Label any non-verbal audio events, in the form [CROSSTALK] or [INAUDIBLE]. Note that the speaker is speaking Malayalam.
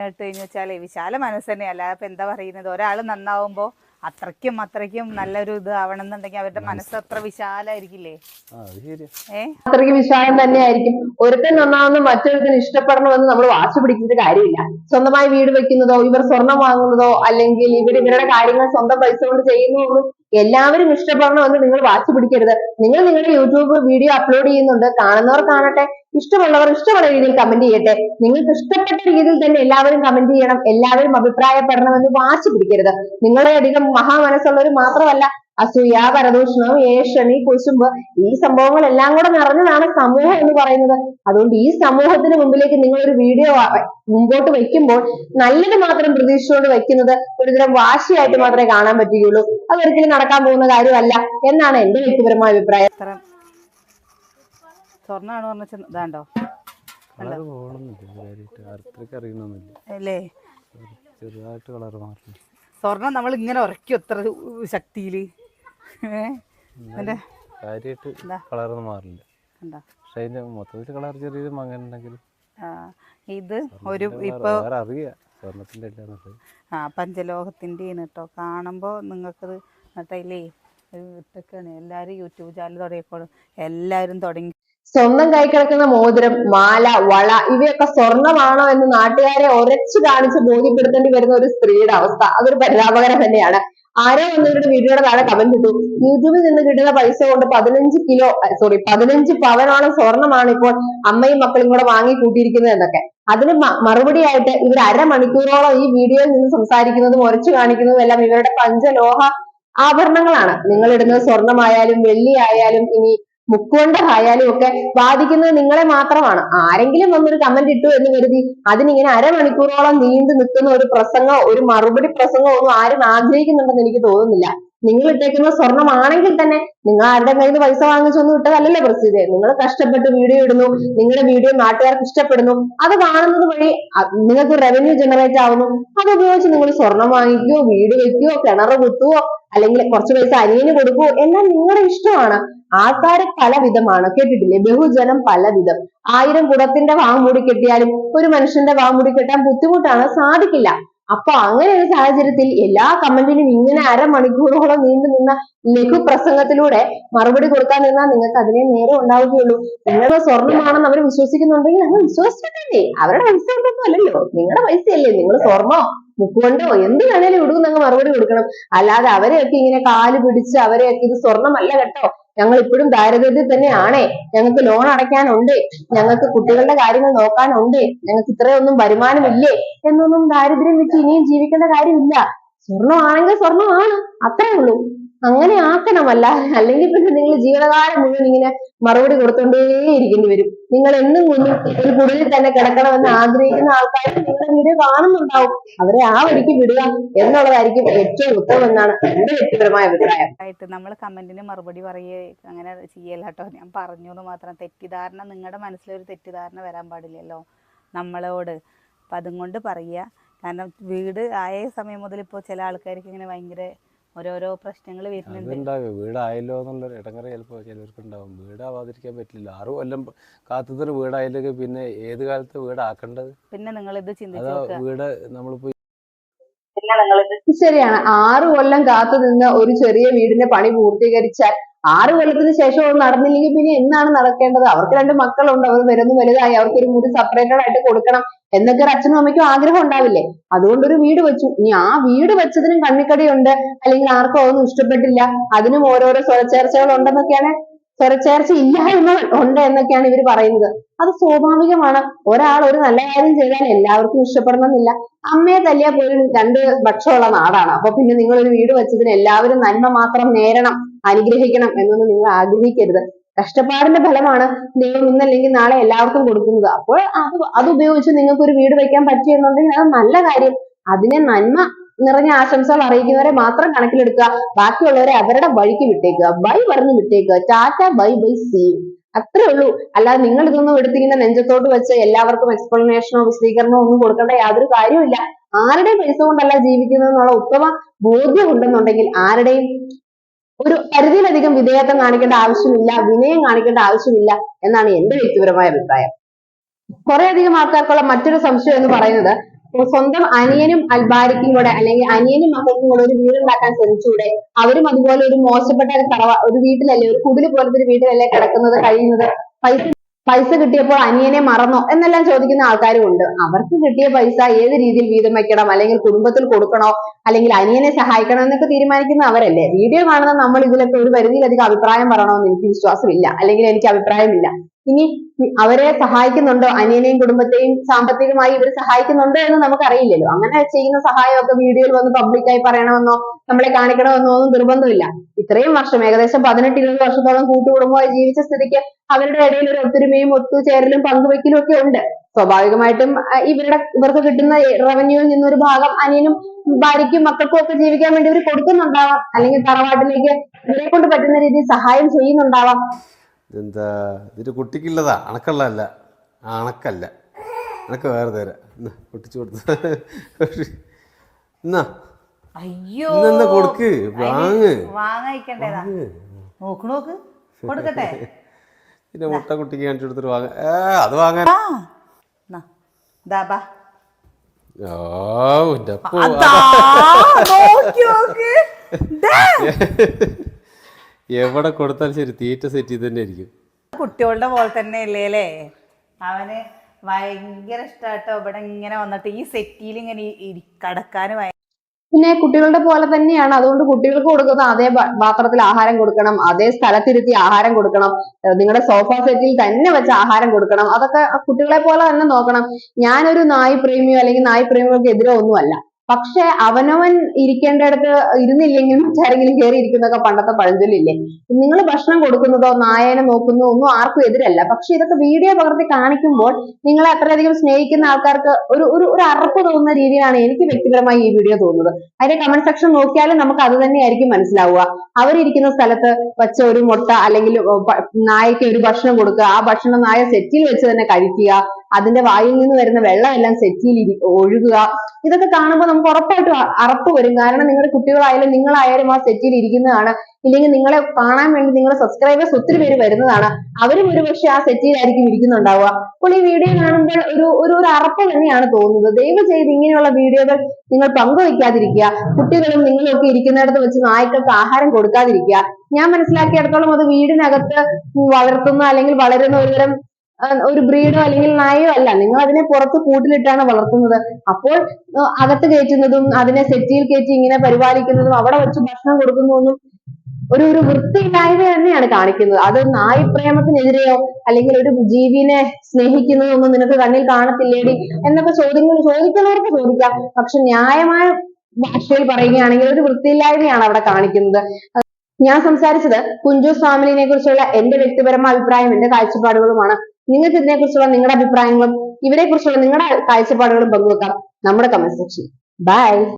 കേട്ട് കഴിഞ്ഞു വെച്ചാൽ വിശാല മനസ്സ് തന്നെ അല്ലാതെ ഇപ്പം എന്താ പറയുന്നത്? ഒരാൾ നന്നാവുമ്പോ അത്രയ്ക്കും അത്രയ്ക്കും നല്ലൊരു ഇത് ആവണം എന്നുണ്ടെങ്കിൽ അവരുടെ മനസ്സ് അത്ര വിശാലായിരിക്കില്ലേ? അത്രയ്ക്ക് വിശാലം തന്നെയായിരിക്കും. ഒരുത്തൻ നന്നാവുന്ന മറ്റൊരുത്തൻ ഇഷ്ടപ്പെടണമെന്ന് നമ്മൾ വാശി പിടിക്കുന്ന കാര്യമില്ല. സ്വന്തമായി വീട് വെക്കുന്നതോ ഇവർ സ്വർണം വാങ്ങുന്നതോ അല്ലെങ്കിൽ ഇവർ ഇവരുടെ കാര്യങ്ങൾ സ്വന്തം പൈസ കൊണ്ട് ചെയ്യുന്നതൊന്നും എല്ലാവരും ഇഷ്ടപ്പെടണമെന്ന് നിങ്ങൾ വാശി പിടിക്കരുത്. നിങ്ങൾ നിങ്ങളുടെ യൂട്യൂബ് വീഡിയോ അപ്ലോഡ് ചെയ്യുന്നുണ്ട്. കാണുന്നവർ കാണട്ടെ. ഇഷ്ടമുള്ളവർ ഇഷ്ടമുള്ള രീതിയിൽ കമന്റ് ചെയ്യട്ടെ. നിങ്ങൾക്ക് ഇഷ്ടപ്പെട്ട രീതിയിൽ തന്നെ എല്ലാവരും കമന്റ് ചെയ്യണം. എല്ലാവരും അഭിപ്രായപ്പെടണം എന്ന് വാശി പിടിക്കരുത്. നിങ്ങളെ അധികം മഹാമനസ്സുള്ളവർ മാത്രമല്ല അസൂയ പരദൂഷണം ഏഷണി കുശുമ്പ് ഈ സംഭവങ്ങളെല്ലാം കൂടെ നിറഞ്ഞതാണ് സമൂഹം എന്ന് പറയുന്നത്. അതുകൊണ്ട് ഈ സമൂഹത്തിന് മുമ്പിലേക്ക് നിങ്ങൾ ഒരു വീഡിയോ മുമ്പോട്ട് വെക്കുമ്പോൾ നല്ലത് മാത്രം പ്രതീക്ഷിച്ചുകൊണ്ട് വെക്കുന്നത് ഒരുതരം വാശിയായിട്ട് മാത്രമേ കാണാൻ പറ്റുകയുള്ളൂ. അതൊരിക്കലും നടക്കാൻ പോകുന്ന കാര്യമല്ല എന്നാണ് എന്റെ വ്യക്തിപരമായ അഭിപ്രായം. സ്വർണം സ്വർണമാണ് പറഞ്ഞ ഇതാണ്ടോ? അല്ലേ? ചെറുതായിട്ട് കളർ സ്വർണം നമ്മൾ ഇങ്ങനെ ഉറക്കി എത്ര ശക്തിയിൽ കാര്യമായിട്ട് എന്താ? കളറൊന്നും മാറില്ല എന്താ? പക്ഷെ അതിന്റെ മൊത്തത്തിൽ കളർ ചെറിയൊരു മങ്ങനുണ്ടെങ്കിലും ആ, ഇത് ഒരു ഇപ്പോ അറിയാം സ്വർണത്തിന്റെ ആ കേട്ടോ കാണുമ്പോൾ നിങ്ങൾക്കത് എന്നിട്ടല്ലേ ഇട്ടൊക്കെയാണ്. എല്ലാരും യൂട്യൂബ് ചാനൽ തുടങ്ങിയപ്പോൾ എല്ലാരും തുടങ്ങി. സ്വന്തം കൈ കിടക്കുന്ന മോതിരം മാല വള ഇവയൊക്കെ സ്വർണമാണോ എന്ന് നാട്ടുകാരെ ഉരച്ചു കാണിച്ച് ബോധ്യപ്പെടുത്തേണ്ടി വരുന്ന ഒരു സ്ത്രീയുടെ അവസ്ഥ. അതൊരു പരിതാപകരം തന്നെയാണ്. ആരോ വന്നിട്ട് വീഡിയോയുടെ താഴെ കമന്റ് ഇട്ടു. യൂട്യൂബിൽ നിന്ന് കിട്ടുന്ന പൈസ കൊണ്ട് പതിനഞ്ച് കിലോ സോറി പതിനഞ്ച് പവനോളം സ്വർണമാണ് ഇപ്പോൾ അമ്മയും മക്കളും കൂടെ വാങ്ങി കൂട്ടിയിരിക്കുന്നത് എന്നൊക്കെ. അതിന് മറുപടി മറുപടിയായിട്ട് ഇവർ അരമണിക്കൂറോളം ഈ വീഡിയോയിൽ നിന്ന് സംസാരിക്കുന്നതും ഉരച്ചു കാണിക്കുന്നതും എല്ലാം ഇവരുടെ പഞ്ചലോഹ ആഭരണങ്ങളാണ്. നിങ്ങൾ ഇടുന്നത് സ്വർണമായാലും വെള്ളി ആയാലും ഇനി മുക്കുകൊണ്ടായാലും ഒക്കെ ബാധിക്കുന്നത് നിങ്ങളെ മാത്രമാണ്. ആരെങ്കിലും വന്നൊരു കമന്റ് ഇട്ടു എന്ന് കരുതി അതിനിങ്ങനെ അരമണിക്കൂറോളം നീണ്ടു നിൽക്കുന്ന ഒരു പ്രസംഗമോ ഒരു മറുപടി പ്രസംഗമോ ഒന്നും ആരും ആഗ്രഹിക്കുന്നുണ്ടെന്ന് എനിക്ക് തോന്നുന്നില്ല. നിങ്ങൾ ഇട്ടേക്കുന്ന സ്വർണമാണെങ്കിൽ തന്നെ നിങ്ങൾ ആരുടെ കയ്യിൽ നിന്ന് പൈസ വാങ്ങിച്ചൊന്നും ഇട്ടതല്ലല്ലോ പ്രസിദ്ധ. നിങ്ങൾ കഷ്ടപ്പെട്ട് വീഡിയോ ഇടുന്നു നിങ്ങളുടെ വീഡിയോ നാട്ടുകാർക്ക് ഇഷ്ടപ്പെടുന്നു അത് കാണുന്നത് വഴി നിങ്ങൾക്ക് റവന്യൂ ജനറേറ്റ് ആവുന്നു. അത് ഉപയോഗിച്ച് നിങ്ങൾ സ്വർണം വാങ്ങിക്കുകയോ വീട് വെക്കുകയോ കിണർ കുത്തുവോ അല്ലെങ്കിൽ കുറച്ച് പൈസ അനിയന് കൊടുക്കുവോ എല്ലാം നിങ്ങളുടെ ഇഷ്ടമാണ്. ആൾക്കാർ പലവിധമാണ്. കേട്ടിട്ടില്ലേ? ബഹുജനം പലവിധം. ആയിരം കുടത്തിന്റെ വാമുടി കെട്ടിയാലും ഒരു മനുഷ്യന്റെ വാമുടി കെട്ടാൻ ബുദ്ധിമുട്ടാണ് സാധിക്കില്ല. അപ്പൊ അങ്ങനെ ഒരു സാഹചര്യത്തിൽ എല്ലാ കമന്റിനും ഇങ്ങനെ അരമണിക്കൂറോളം നീണ്ടു നിന്ന ലഘു പ്രസംഗത്തിലൂടെ മറുപടി കൊടുക്കാൻ നിന്നാൽ നിങ്ങൾക്ക് അതിനെ നേരെ ഉണ്ടാവുകയുള്ളൂ. നിങ്ങളുടെ സ്വർണമാണെന്ന് അവർ വിശ്വസിക്കുന്നുണ്ടെങ്കിൽ അങ്ങ് വിശ്വസിക്കണ്ടേ അവരുടെ പൈസ കൊണ്ടൊന്നും അല്ലല്ലോ. നിങ്ങളുടെ പൈസയല്ലേ. നിങ്ങൾ സ്വർണോ മുക്കുകൊണ്ടോ എന്ത് വേണേലും ഇടുന്ന അങ്ങ് മറുപടി കൊടുക്കണം. അല്ലാതെ അവരെയൊക്കെ ഇങ്ങനെ കാൽ പിടിച്ച് അവരെയൊക്കെ ഇത് സ്വർണമല്ല കേട്ടോ. ഞങ്ങൾ ഇപ്പോഴും ദാരിദ്ര്യത്തിൽ തന്നെയാണേ. ഞങ്ങൾക്ക് ലോൺ അടയ്ക്കാനുണ്ട്. ഞങ്ങൾക്ക് കുട്ടികളുടെ കാര്യങ്ങൾ നോക്കാനുണ്ട്. ഞങ്ങൾക്ക് ഇത്രയൊന്നും വരുമാനമില്ലേ എന്നൊന്നും ദാരിദ്ര്യം വെച്ച് ഇനിയും ജീവിക്കേണ്ട കാര്യമില്ല. സ്വർണമാണെങ്കിൽ സ്വർണമാണ്. അത്രേ ഉള്ളൂ. അങ്ങനെ ആക്കണമല്ല. അല്ലെങ്കിൽ പിന്നെ നിങ്ങൾ ജീവിതകാലം മുഴുവൻ ഇങ്ങനെ മറുപടി കൊടുത്തോണ്ടേയിരിക്കേണ്ടി വരും. നിങ്ങൾ എന്നും കൊണ്ടും ഒരു കുടിലിൽ തന്നെ കിടക്കണമെന്ന് ആഗ്രഹിക്കുന്ന ആൾക്കാർ നിങ്ങളുടെ വീഡിയോ കാണുന്നുണ്ടാവും. അവരെ ആ വഴിക്ക് വിടുക എന്നുള്ളതായിരിക്കും ഏറ്റവും ഉത്തമം എന്നാണ് എന്റെ വ്യക്തിപരമായ അഭിപ്രായം. നമ്മൾ കമന്റിന് മറുപടി പറയുക അങ്ങനെ ചെയ്യല്ല കേട്ടോ ഞാൻ പറഞ്ഞു എന്ന് മാത്രം. തെറ്റിദ്ധാരണ നിങ്ങളുടെ മനസ്സിലൊരു തെറ്റിദ്ധാരണ വരാൻ പാടില്ലല്ലോ നമ്മളോട്. അപ്പം അതും കൊണ്ട് പറയുക. കാരണം വീട് ആയ സമയം മുതൽ ഇപ്പോൾ ചില ആൾക്കാർക്ക് ഇങ്ങനെ ഭയങ്കര ഓരോരോ പ്രശ്നങ്ങൾ വരുന്നുണ്ട്. വീടായല്ലോ എന്നുള്ളൊരു ഇടങ്ങറ ചിലപ്പോൾ ചിലർക്ക് ഉണ്ടാവും വീടാവാതിരിക്കാൻ പറ്റില്ല. ആറ് കൊല്ലം കാത്തുന്നൊരു വീടായില്ലെങ്കിൽ പിന്നെ ഏത് കാലത്ത് വീടാക്കേണ്ടത്? പിന്നെ നിങ്ങൾ ഇത് ചിന്തിച്ചു വീട് അതാ വീട് നമ്മളിപ്പോ ശരിയാണ്. ആറു കൊല്ലം കാത്തു നിന്ന് ഒരു ചെറിയ വീടിന്റെ പണി പൂർത്തീകരിച്ചാൽ ആറു കൊല്ലത്തിന് ശേഷം അത് നടന്നില്ലെങ്കിൽ പിന്നെ എന്നാണ് നടക്കേണ്ടത്? അവർക്ക് രണ്ട് മക്കളുണ്ട്. അവർ വരുന്നു വലുതായി. അവർക്ക് ഒരു മുറി സെപ്പറേറ്റഡ് ആയിട്ട് കൊടുക്കണം എന്നൊക്കെ ഒരു അച്ഛനും അമ്മയ്ക്കും ആഗ്രഹം ഉണ്ടാവില്ലേ? അതുകൊണ്ട് ഒരു വീട് വെച്ചു. ഇനി ആ വീട് വെച്ചതിനും കണ്ണിക്കടിയുണ്ട്. അല്ലെങ്കിൽ ആർക്കും അതൊന്നും ഇഷ്ടപ്പെട്ടില്ല. അതിനും ഓരോരോ സ്വരച്ചേർച്ചകൾ ഉണ്ടെന്നൊക്കെയാണ് സ്വരച്ചേർച്ച ഇല്ലായ്മ ഉണ്ട് എന്നൊക്കെയാണ് ഇവർ പറയുന്നത്. അത് സ്വാഭാവികമാണ്. ഒരാൾ ഒരു നല്ല കാര്യം ചെയ്താൽ എല്ലാവർക്കും ഇഷ്ടപ്പെടണമെന്നില്ല. അമ്മയെ തല്ലിയ പോലും രണ്ട് പക്ഷമുള്ള നാടാണ്. അപ്പൊ പിന്നെ നിങ്ങൾ ഒരു വീട് വെച്ചതിന് എല്ലാവരും നന്മ മാത്രം നേരണം അനുഗ്രഹിക്കണം എന്നൊന്നും നിങ്ങൾ ആഗ്രഹിക്കരുത്. കഷ്ടപ്പാടിന്റെ ഫലമാണ് ദൈവം ഇന്നല്ലെങ്കിൽ നാളെ എല്ലാവർക്കും കൊടുക്കുന്നത്. അപ്പോൾ അത് അത് ഉപയോഗിച്ച് നിങ്ങൾക്ക് ഒരു വീട് വെക്കാൻ പറ്റിയെന്നുണ്ടെങ്കിൽ അത് നല്ല കാര്യം. അതിനെ നന്മ നിറഞ്ഞ ആശംസകൾ അറിയിക്കുന്നവരെ മാത്രം കണക്കിലെടുക്കുക. ബാക്കിയുള്ളവരെ അവരുടെ വഴിക്ക് വിട്ടേക്കുക. ബൈ പറഞ്ഞ് വിട്ടേക്കുക. Tata bye bye see. അത്രേ ഉള്ളൂ. അല്ലാതെ നിങ്ങൾ ഇതൊന്നും എടുത്തിങ്ങനെ നെഞ്ചത്തോട്ട് വെച്ച് എല്ലാവർക്കും എക്സ്പ്ലനേഷനോ വിശദീകരണമോ ഒന്നും കൊടുക്കേണ്ട യാതൊരു കാര്യമില്ല ആരുടെയും പൈസ കൊണ്ടല്ല ജീവിക്കുന്നത് എന്നുള്ള ഉത്തമ ബോധ്യം ഉണ്ടെന്നുണ്ടെങ്കിൽ ആരുടെയും ഒരു പരിധിയിലധികം വിധേയത്വം കാണിക്കേണ്ട ആവശ്യമില്ല വിനയം കാണിക്കേണ്ട ആവശ്യമില്ല എന്നാണ് എന്റെ വ്യക്തിപരമായ അഭിപ്രായം. കുറെ അധികം ആൾക്കാർക്കുള്ള മറ്റൊരു സംശയം എന്ന് പറയുന്നത് സ്വന്തം അനിയനും അൽബാരിക്കും കൂടെ അല്ലെങ്കിൽ അനിയനും മക്കൾക്കും കൂടെ ഒരു വീടുണ്ടാക്കാൻ ശ്രമിച്ചൂടെ അവരും അതുപോലെ ഒരു മോശപ്പെട്ട ഒരു തറവ ഒരു വീട്ടിലല്ലേ ഒരു കുടിൽ പോലത്തെ ഒരു വീട്ടിലല്ലേ കിടക്കുന്നത് കഴിയുന്നത്? പൈസ പൈസ കിട്ടിയപ്പോൾ അനിയനെ മറന്നോ എന്നെല്ലാം ചോദിക്കുന്ന ആൾക്കാരും ഉണ്ട്. അവർക്ക് കിട്ടിയ പൈസ ഏത് രീതിയിൽ വീതം വെക്കണം അല്ലെങ്കിൽ കുടുംബത്തിൽ കൊടുക്കണോ? അല്ലെങ്കിൽ അനിയനെ സഹായിക്കണോ എന്നൊക്കെ തീരുമാനിക്കുന്ന അവരല്ലേ? വീഡിയോ കാണുന്ന നമ്മൾ ഇതിലൊക്കെ ഒരു പരിധിയിലധികം അഭിപ്രായം പറയണമെന്ന് എനിക്ക് വിശ്വാസമില്ല. അല്ലെങ്കിൽ എനിക്ക് അഭിപ്രായമില്ല. ഇനി അവരെ സഹായിക്കുന്നുണ്ടോ? അനിയനെയും കുടുംബത്തെയും സാമ്പത്തികമായി ഇവർ സഹായിക്കുന്നുണ്ടോ എന്ന് നമുക്കറിയില്ലല്ലോ. അങ്ങനെ ചെയ്യുന്ന സഹായമൊക്കെ വീഡിയോയിൽ വന്ന് പബ്ലിക്കായി പറയണമെന്നോ നമ്മളെ കാണിക്കണമെന്നോ ഒന്നും നിർബന്ധമില്ല. ഇത്രയും വർഷം ഏകദേശം പതിനെട്ട് ഇരുപത് വർഷത്തോളം കൂട്ടുകുടുംബമായി ജീവിച്ച സ്ഥിതിക്ക് അവരുടെ ഇടയിൽ ഒരു ഒത്തൊരുമയും ഒത്തുചേരലും പങ്കുവെക്കലും ഒക്കെ ഉണ്ട്. സ്വാഭാവികമായിട്ടും ഇവരുടെ ഇവർക്ക് കിട്ടുന്ന റവന്യൂവിൽ നിന്നൊരു ഭാഗം അനിയനും ഭാര്യയ്ക്കും മക്കൾക്കും ഒക്കെ ജീവിക്കാൻ വേണ്ടി ഇവർ കൊടുക്കുന്നുണ്ടാവാം. അല്ലെങ്കിൽ തറവാട്ടിലേക്ക് ഇവരെ കൊണ്ട് പറ്റുന്ന രീതിയിൽ സഹായം ചെയ്യുന്നുണ്ടാവാം. എന്താ ഇതൊരു കുട്ടിക്കുള്ളതാ. അണക്കള്ളതല്ല. അണക്കല്ല അണക്ക് വേറെ തരാം. എന്നാ പൊട്ടിച്ചു കൊടുത്തു എന്നാ അയ്യോ. കൊടുക്ക്? വാങ്ങ്. വാങ്ങിക്കണ്ടേതാ നോക്ക് നോക്ക്. കൊടുക്കട്ടെ? [LAUGHS] പിന്നെ മുട്ട കുട്ടിക്ക് കാണിച്ചു കൊടുത്തിട്ട് വാങ്ങ. അത് വാങ്ങാൻ. എവിടെ കൊടുത്താലും ശരി തീറ്റ സെറ്റ് ചെയ്ത് തന്നെ ആയിരിക്കും കുട്ടികളുടെ പോലെ തന്നെ ഇല്ലേ അല്ലേ? അവന് ഭയങ്കര ഇഷ്ടാട്ടോ. ഇവിടെ ഇങ്ങനെ വന്നിട്ട് ഈ സെറ്റിയിൽ ഇങ്ങനെ ഇരി കടക്കാൻ പിന്നെ കുട്ടികളുടെ പോലെ തന്നെയാണ്. അതുകൊണ്ട് കുട്ടികൾക്ക് കൊടുക്കുന്ന അതേ പാത്രത്തിൽ ആഹാരം കൊടുക്കണം അതേ സ്ഥലത്തിരുത്തി ആഹാരം കൊടുക്കണം നിങ്ങളുടെ സോഫ സെറ്റിൽ തന്നെ വെച്ച് ആഹാരം കൊടുക്കണം. അതൊക്കെ കുട്ടികളെ പോലെ തന്നെ നോക്കണം. ഞാനൊരു നായ് പ്രേമിയോ അല്ലെങ്കിൽ നായ് പ്രേമികൾക്ക് എതിരോ ഒന്നുമല്ല. പക്ഷെ അവനവൻ ഇരിക്കേണ്ടടുത്ത് ഇരുന്നില്ലെങ്കിൽ മറ്റാരെങ്കിലും കയറി ഇരിക്കുന്നൊക്കെ പണ്ടത്തെ പഴഞ്ചൊല്ലില്ലേ? നിങ്ങൾ ഭക്ഷണം കൊടുക്കുന്നതോ നായനെ നോക്കുന്നതോ ഒന്നും ആർക്കും എതിരല്ല. പക്ഷെ ഇതൊക്കെ വീഡിയോ പകർത്തി കാണിക്കുമ്പോൾ നിങ്ങളെ അത്രയധികം സ്നേഹിക്കുന്ന ആൾക്കാർക്ക് ഒരു ഒരു ഒരു അറപ്പ് തോന്നുന്ന രീതിയിലാണ് എനിക്ക് വ്യക്തിപരമായി ഈ വീഡിയോ തോന്നുന്നത്. അതിന്റെ കമന്റ് സെക്ഷൻ നോക്കിയാലും നമുക്ക് അത് തന്നെയായിരിക്കും മനസ്സിലാവുക. അവരിയ്ക്കുന്ന സ്ഥലത്ത് വെച്ച ഒരു മുട്ട അല്ലെങ്കിൽ നായയ്ക്ക് ഒരു ഭക്ഷണം കൊടുക്കുക. ആ ഭക്ഷണം നായ സെറ്റിൽ വെച്ച് തന്നെ കഴിക്കുക. അതിന്റെ വായിൽ നിന്ന് വരുന്ന വെള്ളം എല്ലാം സെറ്റിയിൽ ഒഴുകുക. ഇതൊക്കെ കാണുമ്പോൾ നമുക്ക് ഉറപ്പായിട്ടും അറപ്പ് വരും. കാരണം നിങ്ങളുടെ കുട്ടികളായാലും നിങ്ങളായാലും ആ സെറ്റിയിൽ ഇരിക്കുന്നതാണ്. ഇല്ലെങ്കിൽ നിങ്ങളെ കാണാൻ വേണ്ടി നിങ്ങളുടെ സബ്സ്ക്രൈബേഴ്സ് ഒത്തിരി പേര് വരുന്നതാണ്. അവരും ഒരുപക്ഷെ ആ സെറ്റിയിലായിരിക്കും ഇരിക്കുന്നുണ്ടാവുക. അപ്പോൾ ഈ വീഡിയോ കാണുമ്പോൾ ഒരു ഒരു ഒരു അറപ്പ് തന്നെയാണ് തോന്നുന്നത്. ദയവ് ചെയ്ത് ഇങ്ങനെയുള്ള വീഡിയോകൾ നിങ്ങൾ പങ്കുവയ്ക്കാതിരിക്കുക. കുട്ടികളും നിങ്ങളൊക്കെ ഇരിക്കുന്നിടത്ത് വെച്ച് നായ്ക്കൾക്ക് ആഹാരം കൊടുക്കാതിരിക്കുക. ഞാൻ മനസ്സിലാക്കിയിടത്തോളം അത് വീടിനകത്ത് വളർത്തുന്ന അല്ലെങ്കിൽ വളരുന്ന ഒരുതരം ഒരു ബ്രീഡോ അല്ലെങ്കിൽ നായയോ അല്ല. നിങ്ങൾ അതിനെ പുറത്ത് കൂട്ടിലിട്ടാണ് വളർത്തുന്നത്. അപ്പോൾ അകത്ത് കയറ്റുന്നതും അതിനെ സെറ്റിയിൽ കയറ്റി ഇങ്ങനെ പരിപാലിക്കുന്നതും അവിടെ വെച്ച് ഭക്ഷണം കൊടുക്കുന്നതൊന്നും ഒരു ഒരു വൃത്തിയില്ലായ്മ തന്നെയാണ് കാണിക്കുന്നത്. അത് നായ് പ്രേമത്തിനെതിരെയോ അല്ലെങ്കിൽ ഒരു ജീവിനെ സ്നേഹിക്കുന്നതൊന്നും നിനക്ക് കണ്ണിൽ കാണത്തില്ലേടി എന്നൊക്കെ ചോദ്യങ്ങൾ ചോദിക്കുന്നവർക്ക് ചോദിക്കാം. പക്ഷെ ന്യായമായ ഭാഷയിൽ പറയുകയാണെങ്കിൽ ഒരു വൃത്തിയില്ലായ്മയാണ് അവിടെ കാണിക്കുന്നത്. ഞാൻ സംസാരിച്ചത് കുഞ്ചു ഫാമിലിനെ കുറിച്ചുള്ള എന്റെ വ്യക്തിപരമായ അഭിപ്രായം എന്റെ കാഴ്ചപ്പാടുകളുമാണ്. നിങ്ങൾക്ക് ഇതിനെ കുറിച്ചുള്ള നിങ്ങളുടെ അഭിപ്രായങ്ങളും ഇവരെ കുറിച്ചുള്ള നിങ്ങളുടെ കാഴ്ചപ്പാടുകളും പങ്കുവെക്കാം നമ്മുടെ കമന്റ് സെക്ഷനിൽ ബൈ